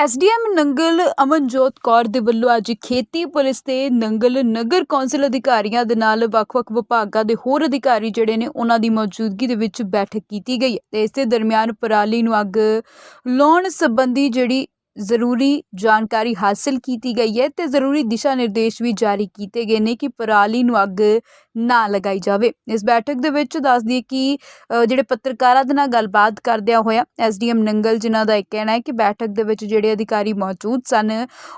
SDM Nangal Amanjot Kaur ਦੇ ਵੱਲੋਂ ਅੱਜ ਖੇਤੀ ਪੁਲਿਸ ਤੇ ਨੰਗਲ ਨਗਰ ਕੌਂਸਲ ਅਧਿਕਾਰੀਆਂ ਦੇ ਨਾਲ ਵੱਖ-ਵੱਖ ਵਿਭਾਗਾਂ ਦੇ ਹੋਰ ਅਧਿਕਾਰੀ ਜਿਹੜੇ ਨੇ ਉਹਨਾਂ ਦੀ ਮੌਜੂਦਗੀ ਦੇ ਵਿੱਚ ਬੈਠਕ ਕੀਤੀ ਗਈ ਹੈ ਤੇ ਇਸੇ ਦਰਮਿਆਨ ਪਰਾਲੀ ਨੂੰ ਅੱਗ ਲਾਉਣ ਸੰਬੰਧੀ ਜਿਹੜੀ ਜ਼ਰੂਰੀ ਜਾਣਕਾਰੀ ਹਾਸਲ ਕੀਤੀ ਗਈ ਹੈ ਤੇ ਜ਼ਰੂਰੀ ਦਿਸ਼ਾ ਨਿਰਦੇਸ਼ ਵੀ ਜਾਰੀ ਕੀਤੇ ਗਏ ਨੇ ਕਿ ਪਰਾਲੀ ਨੂੰ ਅੱਗ ਨਾ ਲਗਾਈ ਜਾਵੇ। ਇਸ ਬੈਠਕ ਦੇ ਵਿੱਚ ਦੱਸ ਦਈਏ ਕਿ ਜਿਹੜੇ ਪੱਤਰਕਾਰਾਂ ਦੇ ਨਾਲ ਗੱਲਬਾਤ ਕਰਦਿਆਂ ਹੋਇਆ ਐਸਡੀਐਮ ਨੰਗਲ ਜਿਨ੍ਹਾਂ ਦਾ ਇਹ ਕਹਿਣਾ ਹੈ ਕਿ ਬੈਠਕ ਦੇ ਵਿੱਚ ਜਿਹੜੇ ਅਧਿਕਾਰੀ ਮੌਜੂਦ ਸਨ,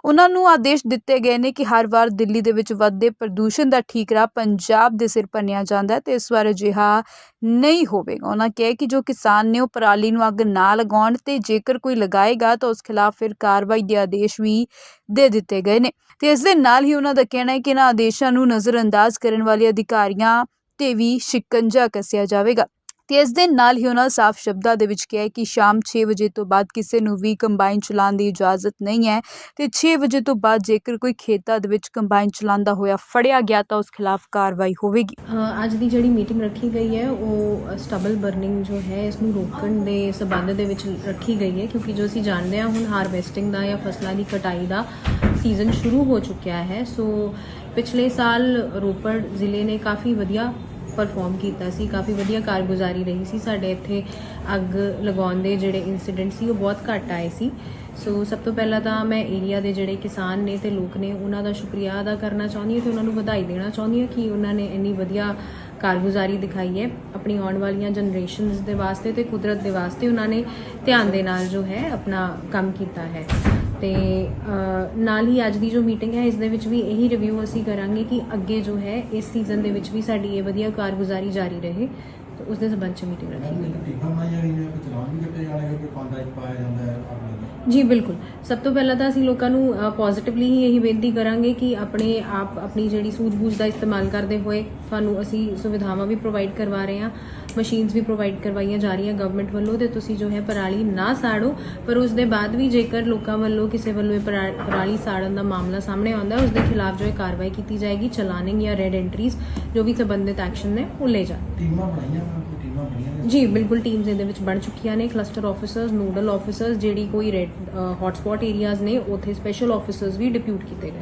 ਉਹਨਾਂ ਨੂੰ ਆਦੇਸ਼ ਦਿੱਤੇ ਗਏ ਨੇ ਕਿ ਹਰ ਵਾਰ ਦਿੱਲੀ ਦੇ ਵਿੱਚ ਵੱਧਦੇ ਪ੍ਰਦੂਸ਼ਣ ਦਾ ਠੀਕਰਾ ਪੰਜਾਬ ਦੇ ਸਿਰ ਭੰਨਿਆ ਜਾਂਦਾ ਹੈ ਤੇ ਇਸ ਵਾਰ ਅਜਿਹਾ ਨਹੀਂ ਹੋਵੇਗਾ। ਉਹਨਾਂ ਕਿਹਾ ਕਿ ਜੋ ਕਿਸਾਨ ਨੇ ਉਹ ਪਰਾਲੀ ਨੂੰ ਅੱਗ ਨਾ ਲਗਾਉਣ ਤੇ ਜੇਕਰ ਕੋਈ ਲਗਾਏਗਾ ਤਾਂ ਉਸ ਖਿਲਾਫ ਫਿਰ ਕਾਰਵਾਈ ਦੇ ਆਦੇਸ਼ ਵੀ ਦੇ ਦਿੱਤੇ ਗਏ ਨੇ। ਤੇ ਇਸ ਦੇ ਨਾਲ ਹੀ ਉਹਨਾਂ ਦਾ ਕਹਿਣਾ ਹੈ ਕਿ ਇਹਨਾਂ ਆਦੇਸ਼ਾਂ ਨੂੰ ਨਜ਼ਰਅੰਦਾਜ਼ ਕਰਨ ਵਾਲੇ ਅਧਿਕਾਰੀਆਂ ਤੇ ਵੀ ਸ਼ਿਕੰਜਾ ਕੱਸਿਆ ਜਾਵੇਗਾ। ਤੇ ਇਸ ਦੇ ਨਾਲ ਹੀ ਉਹਨਾਂ ਸਾਫ਼ ਸ਼ਬਦਾਂ ਦੇ ਵਿੱਚ ਕਿਹਾ ਕਿ ਸ਼ਾਮ 6 ਵਜੇ ਤੋਂ ਬਾਅਦ ਕਿਸੇ ਨੂੰ ਵੀ ਕੰਬਾਈਨ ਚਲਾਉਣ ਦੀ ਇਜਾਜ਼ਤ ਨਹੀਂ ਹੈ ਤੇ 6 ਵਜੇ ਤੋਂ ਬਾਅਦ ਜੇਕਰ ਕੋਈ ਖੇਤਾਂ ਦੇ ਵਿੱਚ ਕੰਬਾਈਨ ਚਲਾਉਂਦਾ ਹੋਇਆ ਫੜਿਆ ਗਿਆ ਤਾਂ ਉਸ ਖਿਲਾਫ ਕਾਰਵਾਈ ਹੋਵੇਗੀ। ਅੱਜ ਦੀ ਜਿਹੜੀ ਮੀਟਿੰਗ ਰੱਖੀ ਗਈ ਹੈ, ਉਹ ਸਟਬਲ ਬਰਨਿੰਗ ਜੋ ਹੈ, ਇਸ ਨੂੰ ਰੋਕਣ ਦੇ ਸਬੰਧ ਦੇ ਵਿੱਚ ਰੱਖੀ ਗਈ ਹੈ ਕਿਉਂਕਿ ਜੋ ਅਸੀਂ ਜਾਣਦੇ ਹਾਂ, ਹੁਣ ਹਾਰਵੈਸਟਿੰਗ ਦਾ ਜਾਂ ਫਸਲਾਂ ਦੀ ਕਟਾਈ ਦਾ ਸੀਜ਼ਨ ਸ਼ੁਰੂ ਹੋ ਚੁੱਕਿਆ ਹੈ। ਸੋ ਪਿਛਲੇ ਸਾਲ ਰੋਪੜ ਜ਼ਿਲ੍ਹੇ ਨੇ ਕਾਫੀ ਵਧੀਆ ਪਰਫਾਰਮ ਕੀਤਾ ਸੀ, ਕਾਫੀ ਵਧੀਆ ਕਾਰਗੁਜ਼ਾਰੀ ਰਹੀ ਸੀ। ਸਾਡੇ ਇੱਥੇ ਅੱਗ ਲਗਾਉਣ ਦੇ ਜਿਹੜੇ ਇਨਸੀਡੈਂਟ ਸੀ, ਉਹ ਬਹੁਤ ਘੱਟ ਆਏ ਸੀ। ਸੋ ਸਭ ਤੋਂ ਪਹਿਲਾਂ ਤਾਂ ਮੈਂ ਏਰੀਆ ਦੇ ਜਿਹੜੇ ਕਿਸਾਨ ਨੇ ਤੇ ਲੋਕ ਨੇ, ਉਹਨਾਂ ਦਾ ਸ਼ੁਕਰੀਆ ਅਦਾ ਕਰਨਾ ਚਾਹੁੰਦੀ ਹਾਂ ਤੇ ਉਹਨਾਂ ਨੂੰ ਵਧਾਈ ਦੇਣਾ ਚਾਹੁੰਦੀ ਹਾਂ ਕਿ ਉਹਨਾਂ ਨੇ ਇੰਨੀ ਵਧੀਆ ਕਾਰਗੁਜ਼ਾਰੀ ਦਿਖਾਈ ਹੈ। ਆਪਣੀ ਆਉਣ ਵਾਲੀਆਂ ਜਨਰੇਸ਼ਨਸ ਦੇ ਵਾਸਤੇ ਤੇ ਕੁਦਰਤ ਦੇ ਵਾਸਤੇ ਉਹਨਾਂ ਨੇ ਧਿਆਨ ਦੇ ਨਾਲ ਜੋ ਹੈ, ਆਪਣਾ ਕੰਮ ਕੀਤਾ ਹੈ। ਤੇ ਨਾਲ ਹੀ ਅੱਜ ਦੀ ਜੋ ਮੀਟਿੰਗ ਹੈ, ਇਸ ਦੇ ਵਿੱਚ ਵੀ ਇਹੀ ਰਿਵਿਊ ਅਸੀਂ ਕਰਾਂਗੇ ਕਿ ਅੱਗੇ ਜੋ ਹੈ, ਇਸ ਸੀਜ਼ਨ ਦੇ ਵਿੱਚ ਵੀ ਸਾਡੀ ਇਹ ਵਧੀਆ ਕਾਰਗੁਜ਼ਾਰੀ ਜਾਰੀ ਰਹੇ। ਤੇ ਉਸ ਦੇ ਸੰਬੰਧ ਚ ਮੀਟਿੰਗ ਰੱਖੀ ਗਈ ਜੀ ਬਿਲਕੁਲ। ਸਭ ਤੋਂ ਪਹਿਲਾਂ ਤਾਂ ਅਸੀਂ ਲੋਕਾਂ ਨੂੰ ਪੋਜ਼ਿਟਿਵਲੀ ਹੀ ਇਹੀ ਬੇਨਤੀ ਕਰਾਂਗੇ ਕਿ ਆਪਣੇ ਆਪ ਆਪਣੀ ਜਿਹੜੀ ਸੂਝ-ਬੂਝ ਦਾ ਇਸਤੇਮਾਲ ਕਰਦੇ ਹੋਏ ਤੁਹਾਨੂੰ ਅਸੀਂ ਸੁਵਿਧਾਵਾਂ ਵੀ ਪ੍ਰੋਵਾਈਡ ਕਰਵਾ ਰਹੇ ਹਾਂ ਮਸ਼ੀਨਸ ਵੀ ਪ੍ਰੋਵਾਈਡ ਕਰਵਾਈਆਂ ਜਾ ਰਹੀਆਂ ਗਵਰਨਮੈਂਟ ਵੱਲੋਂ ਤੇ ਤੁਸੀਂ ਜੋ ਹੈ ਪਰਾਲੀ ਨਾ ਸਾੜੋ ਪਰ ਉਸ ਦੇ ਬਾਅਦ ਵੀ ਜੇਕਰ ਲੋਕਾਂ ਵੱਲੋਂ ਕਿਸੇ ਵੱਲੋਂ ਇਹ ਪਰਾ- ਪਰਾਲੀ ਸਾੜਨ ਦਾ ਮਾਮਲਾ ਸਾਹਮਣੇ ਆਉਂਦਾ ਹੈ ਉਸ ਦੇ ਖਿਲਾਫ ਜੋ ਹੈ ਕਾਰਵਾਈ ਕੀਤੀ ਜਾਏਗੀ ਚਲਾਨਿੰਗ ਜਾਂ ਰੈਡ ਐਂਟਰੀਜ਼ ਜੋ ਵੀ ਸੰਬੰਧਿਤ ਐਕਸ਼ਨ ਨੇ ਉਹ ਲਏ ਜਾਣ। ਟੀਮਾਂ ਬਣਾਈਆਂ ਟੀਮਾਂ ਬਣੀਆਂ ਨੇ ਜੀ ਬਿਲਕੁਲ ਟੀਮਸ ਇਹਦੇ ਵਿੱਚ ਬਣ ਚੁੱਕੀਆਂ ਨੇ ਕਲਸਟਰ ਆਫੀਸਰਸ ਨੋਡਲ ਆਫੀਸਰਸ ਜਿਹੜੀ ਕੋਈ ਰੈਡ ਹੌਟਸਪੌਟ ਏਰੀਆਜ਼ ਨੇ ਉੱਥੇ ਸਪੈਸ਼ਲ ਆਫੀਸਰਸ ਵੀ ਡਿਪਿਊਟ ਕੀਤੇ ਗਏ।